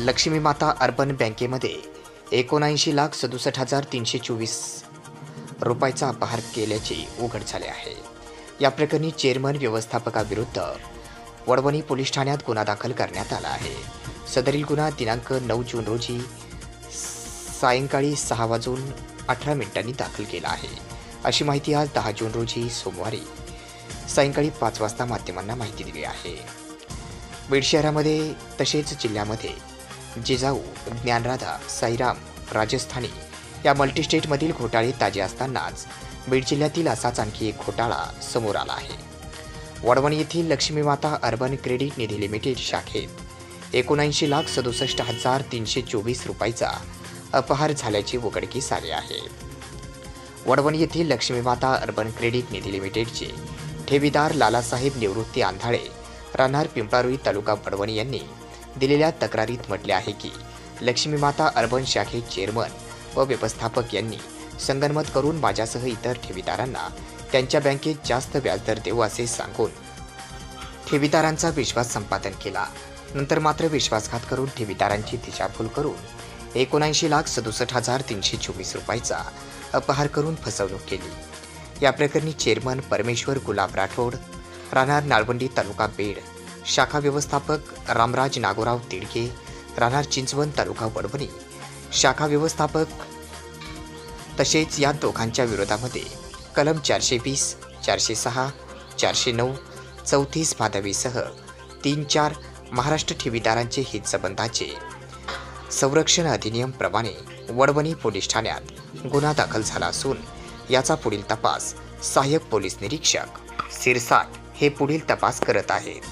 लक्ष्मी माता अर्बन बँकेमध्ये एकोणऐंशी लाख सदुसष्ट हजार तीनशे चोवीस रुपयाचा अपहार केल्याचे उघड झाले आहे. या प्रकरणी चेअरमन व्यवस्थापकाविरुद्ध वडवणी पोलीस ठाण्यात गुन्हा दाखल करण्यात आला आहे. सदरील गुन्हा दिनांक नऊ जून रोजी सायंकाळी सहा वाजून अठरा मिनिटांनी दाखल केला आहे. अशी माहिती आज दहा जून रोजी सोमवारी सायंकाळी पाच वाजता माध्यमांना माहिती दिली आहे. बीड शहरामध्ये तसेच जिल्ह्यामध्ये जिजाऊ ज्ञानराधा साईराम राजस्थानी या मल्टीस्टेटमधील घोटाळे ताजे असतानाच बीड जिल्ह्यातील असाच आणखी एक घोटाळा समोर आला आहे. वडवण येथील Laxmimata urban credit Nidhi limited शाखेत एकोणऐंशी लाख सदुसष्ट हजार तीनशे चोवीस रुपयाचा अपहार झाल्याचे उघडकीस आले आहे. वडवण येथील लक्ष्मीमाता अर्बन क्रेडिट निधी लिमिटेडचे ठेवीदार लालासाहेब निवृत्ती आंधाळे राहणार पिंपळारुई तालुका वडवणी यांनी दिलेल्या तक्रारीत म्हटले आहे की लक्ष्मी माता अर्बन शाखे चेअरमन व व्यवस्थापक यांनी संगनमत करून माझ्यासह इतर ठेवीदारांना त्यांच्या बँकेत जास्त व्याजदर देऊ असे सांगून ठेवीदारांचा विश्वास संपादन केला. नंतर मात्र विश्वासघात करून ठेवीदारांची दिशाभूल करून एकोणऐंशी लाख सदुसष्ट हजार तीनशे चोवीस रुपयाचा अपहार करून फसवणूक केली. या प्रकरणी चेअरमन परमेश्वर गुलाब राठोड राहणार नाळवंडी तालुका बीड शाखा व्यवस्थापक रामराज नागोराव तिडके राहणार चिंचवण तालुका वडवणी शाखा व्यवस्थापक तसेच या दोघांच्या विरोधामध्ये कलम चारशे वीस चारशे सहा चारशे नऊ चौतीस भादवीसह तीन चार महाराष्ट्र ठेवीदारांचे हितसंबंधाचे संरक्षण अधिनियमप्रमाणे वडवणी पोलीस ठाण्यात गुन्हा दाखल झाला असून याचा पुढील तपास सहाय्यक पोलीस निरीक्षक सिरसाट हे पुढील तपास करत आहेत.